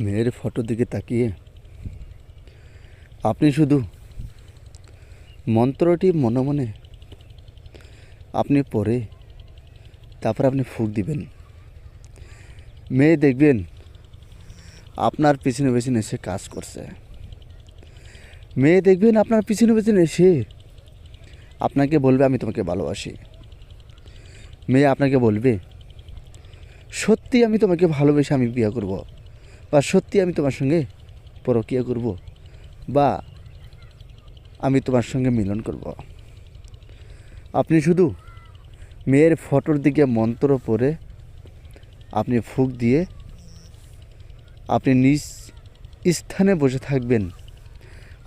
মেয়ের ফটোর দিকে তাকিয়ে। আপনি শুধু মন্ত্রটি মনে মনে আপনি পরে তারপর আপনি ফুক দিবেন। মেয়ে দেখবেন আপনার পিছনে পিছনে এসে কাজ করছে। মেয়ে দেখবেন আপনার পিছনে পিছনে এসে আপনাকে বলবে, আমি তোমাকে ভালোবাসি। মেয়ে আপনাকে বলবে, সত্যি আমি তোমাকে ভালোবেসে আমি বিয়ে করব। বা সত্যি আমি তোমার সঙ্গে পরকিয়া করব বা আমি তোমার সঙ্গে মিলন করব। আপনি শুধু মেয়ের ফটোর দিকে মন্ত্র পড়ে আপনি ফুক দিয়ে আপনি নিজ স্থানে বসে থাকবেন,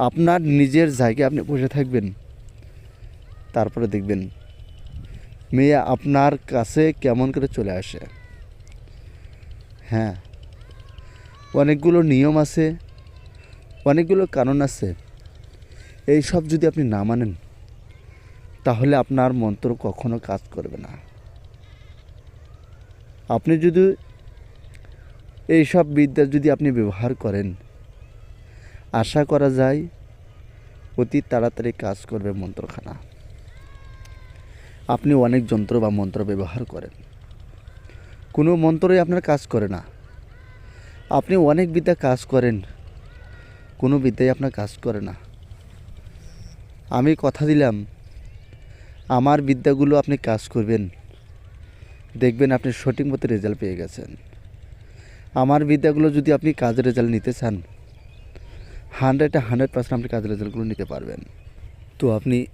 আপনার নিজের জায়গায় আপনি বসে থাকবেন, তারপরে দেখবেন মেয়ে আপনার কাছে কেমন করে চলে আসে। হ্যাঁ অনেকগুলো নিয়ম আছে, অনেকগুলো কারণ আছে। এই সব যদি আপনি না মানেন, তাহলে আপনার মন্ত্র কখনো কাজ করবে না। আপনি যদি এই সব বিদ্যা যদি আপনি ব্যবহার করেন, আশা করা যায় অতি তাড়াতাড়ি কাজ করবে মন্ত্রখানা। আপনি অনেক যন্ত্র বা মন্ত্র ব্যবহার করেন। কোনো মন্ত্রই আপনার কাজ করে না। আপনি অনেক বিদ্যা কাজ করেন। কোনো বিদ্যাই আপনার কাজ করে না। আমি কথা দিলাম, আমার বিদ্যাগুলো আপনি কাজ করবেন। দেখবেন আপনি সঠিক মতো রেজাল্ট পেয়ে গেছেন। আমার বিদ্যাগুলো যদি আপনি কাজের রেজাল্ট নিতে চান হান্ড্রেডে হান্ড্রেড পার্সেন্ট আপনি কাজের রেজাল্টগুলো নিতে পারবেন। তো আপনি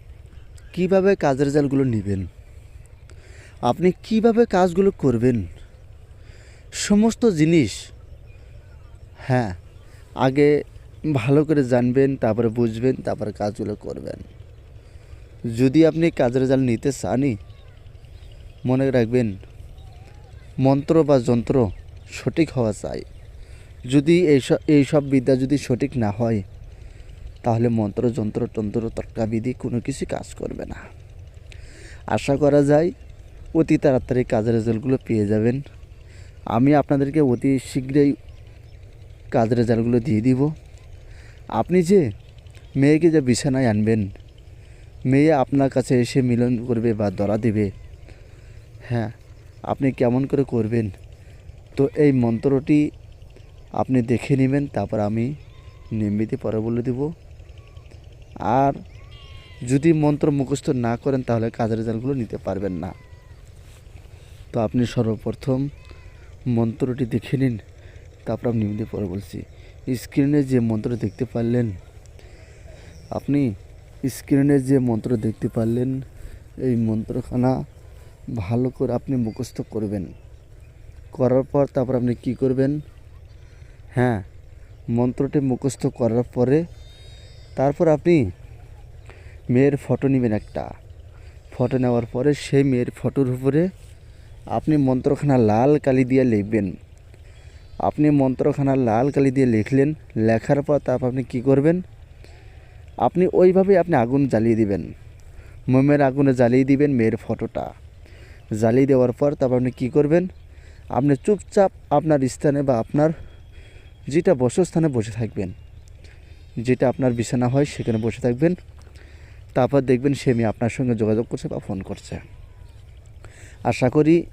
কীভাবে কাজের রেজাল্টগুলো নেবেন? আপনি কীভাবে কাজগুলো করবেন? সমস্ত জিনিস হ্যাঁ আগে ভালো করে জানবেন, তারপরে বুঝবেন, তারপরে কাজগুলো করবেন। যদি আপনি কাজের রেজাল্ট নিতে চানই, মনে রাখবেন মন্ত্র বা যন্ত্র সঠিক হওয়া চাই। যদি এইসব এইসব বিদ্যা যদি সঠিক না হয়, তাহলে মন্ত্র, যন্ত্র, তন্ত্র, তর্কাবিধি কোনো কিছু কাজ করবে না। আশা করা যায় অতি তাড়াতাড়ি কাজের রেজাল্টগুলো পেয়ে যাবেন। আমি আপনাদেরকে অতি শীঘ্রই কাজের রেজাল্টগুলো দিয়ে দিব। আপনি যে মেয়েকে যে বিছানায় আনবেন, মেয়ে আপনার কাছে এসে মিলন করবে বা দরা দেবে হ্যাঁ আপনি কেমন করে করবেন? তো এই মন্ত্রটি আপনি দেখে নেবেন, তারপর আমি নিম্বিতে পরে বলে দেব। আর যদি মন্ত্র মুখস্থ না করেন, তাহলে কাজের রেজাল্টগুলো নিতে পারবেন না। তো আপনি সর্বপ্রথম মন্ত্রটি দেখে নিন। তারপর আমি নিম্বিতে পরে বলছি। স্ক্রিনে যে মন্ত্র দেখতে পারলেন, আপনি স্ক্রিনে যে মন্ত্র দেখতে পারলেন, এই মন্ত্রখানা ভালো করে আপনি মুখস্থ করবেন। করার পর তারপর আপনি কি করবেন? হ্যাঁ মন্ত্রটি মুখস্থ করার পরে তারপর আপনি মেয়ের ফটো নেবেন একটা। ফটো নেওয়ার পরে সেই মেয়ের ফটোর উপরে আপনি মন্ত্রখানা লাল কালি দিয়ে লিখবেন। আপনি মন্ত্রখানা লাল কালি দিয়ে লিখলেন, লেখার পর তারপর আপনি কি করবেন? আপনি ওইভাবে আপনি আগুন জ্বালিয়ে দিবেন। মোমের আগুনে জ্বালিয়ে দিবেন মেয়ের ফটোটা। জ্বালিয়ে দেওয়ার পর তারপর আপনি কী করবেন? আপনি চুপচাপ আপনার স্থানে বা আপনার যেটা বসস্থানে বসে থাকবেন। যেটা আপনার বিছানা হয় সেখানে বসে থাকবেন। তারপর দেখবেন সে মেয়ে আপনার সঙ্গে যোগাযোগ করছে বা ফোন করছে। আশা করি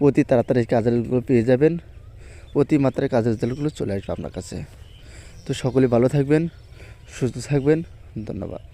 অতি তাড়াতাড়ি কাজের পেয়ে যাবেন। অতি মাত্রায় কাজের রেজাল্টগুলো চলে আসবে আপনার কাছে। তো সকলে ভালো থাকবেন, সুস্থ থাকবেন, ধন্যবাদ।